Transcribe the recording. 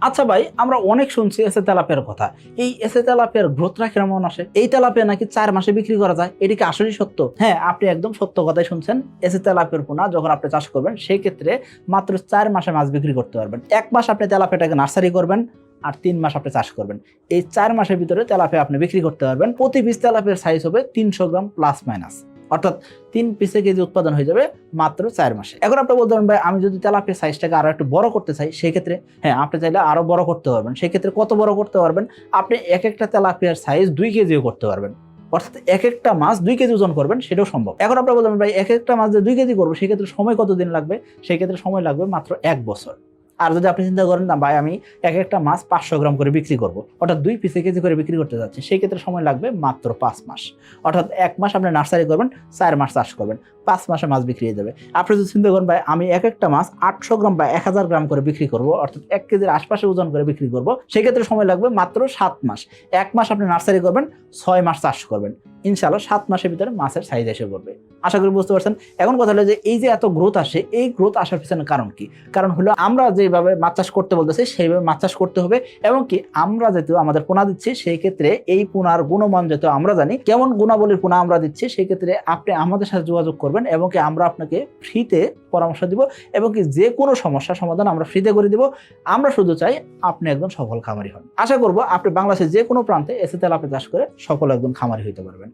আচ্ছা ভাই, আমরা অনেক শুনছি এসে তেলাপিয়ার কথা। এই এসে তেলাপিয়ার গ্রোথটা কেমন আসে? এই তেলাপিয়া নাকি চার মাসে বিক্রি করা যায়? এটি কি আসলেই সত্য? হ্যাঁ আপনি একদম সত্য কথাই শুনছেন। এসে তেলাপের পোনা যখন আপনি চাষ করবেন, সেই ক্ষেত্রে মাত্র চার মাসে মাছ বিক্রি করতে পারবেন। এক মাস আপনি তেলাপিয়াটাকে নার্সারি করবেন আর তিন মাস আপনি চাষ করবেন। এই চার মাসের ভিতরে তেলাপিয়া আপনি বিক্রি করতে পারবেন। প্রতি পিস তেলাপিয়ার সাইজ হবে তিনশো গ্রাম প্লাস মাইনাস অর্থাৎ তিন পিসে কেজি উৎপাদন হয়ে যাবে মাত্র চার মাসে। এখন আপনি বলতে পারেন, ভাই, আমি যদি তেলাপিয়া সাইজটাকে আরও একটু বড় করতে চাই সেই ক্ষেত্রে হ্যাঁ আপনি চাইলে আরও বড় করতে পারবেন। সেই ক্ষেত্রে কত বড় করতে পারবেন? আপনি এক একটা তেলাপিয়ার সাইজ দুই কেজিও করতে পারবেন। অর্থাৎ এক একটা মাছ দুই কেজি ওজন করবেন, সেটাও সম্ভব। এখন আপনারা বলবেন ভাই এক একটা মাছ যে দুই কেজি করব, সেক্ষেত্রে সময় কতদিন লাগবে? সেক্ষেত্রে সময় লাগবে মাত্র এক বছর। আর যদি আপনি চিন্তা করেন, না ভাই, আমি এক একটা মাছ পাঁচশো গ্রাম করে বিক্রি করব। অর্থাৎ দুই পিসে কেজি করে বিক্রি করতে যাচ্ছি সেই ক্ষেত্রে সময় লাগবে মাত্র পাঁচ মাস। অর্থাৎ এক মাস আপনি নার্সারি করবেন, চার মাস চাষ করবেন, পাঁচ মাসে মাছ বিক্রি হয়ে যাবে। আপনি যদি চিন্তা করেন, ভাই, আমি এক একটা মাছ আটশো গ্রাম বা এক হাজার গ্রাম করে বিক্রি করব, অর্থাৎ এক কেজির আশপাশে ওজন করে বিক্রি করব সেক্ষেত্রে সময় লাগবে মাত্র সাত মাস। এক মাস আপনি নার্সারি করবেন, ছয় মাস চাষ করবেন। ইনশাআল্লাহ সাত মাসের ভিতরে মাছের সাইজ এসে পড়বে। আশা করি বুঝতে পারছেন। এখন কথা হলো যে এই যে এত গ্রোথ আসে, এই গ্রোথ আসার পিছনে কারণ কি? কারণ হলো আমরা যেভাবে মাছ চাষ করতে বলতেছি, সেইভাবে মাছ চাষ করতে হবে এবং কি আমরা যেহেতু আমাদের পোনা দিচ্ছি, সেই ক্ষেত্রে এই পোনার গুণমান যেহেতু আমরা জানি, কেমন গুণাবলীর পোনা আমরা দিচ্ছি, সেই ক্ষেত্রে আপনি আমাদের সাথে যোগাযোগ করবেন এবং কি আমরা আপনাকে ফ্রিতে পরামর্শ দিব এবং কি যে কোনো সমস্যা সমাধান আমরা ফ্রিতে করে দিব। আমরা শুধু চাই আপনি একজন সফল খামারি হন। আশা করব আপনি বাংলাদেশের যে কোনো প্রান্তে এসে তেলাপে চাষ করে সফল একজন খামারি হইতে পারবেন।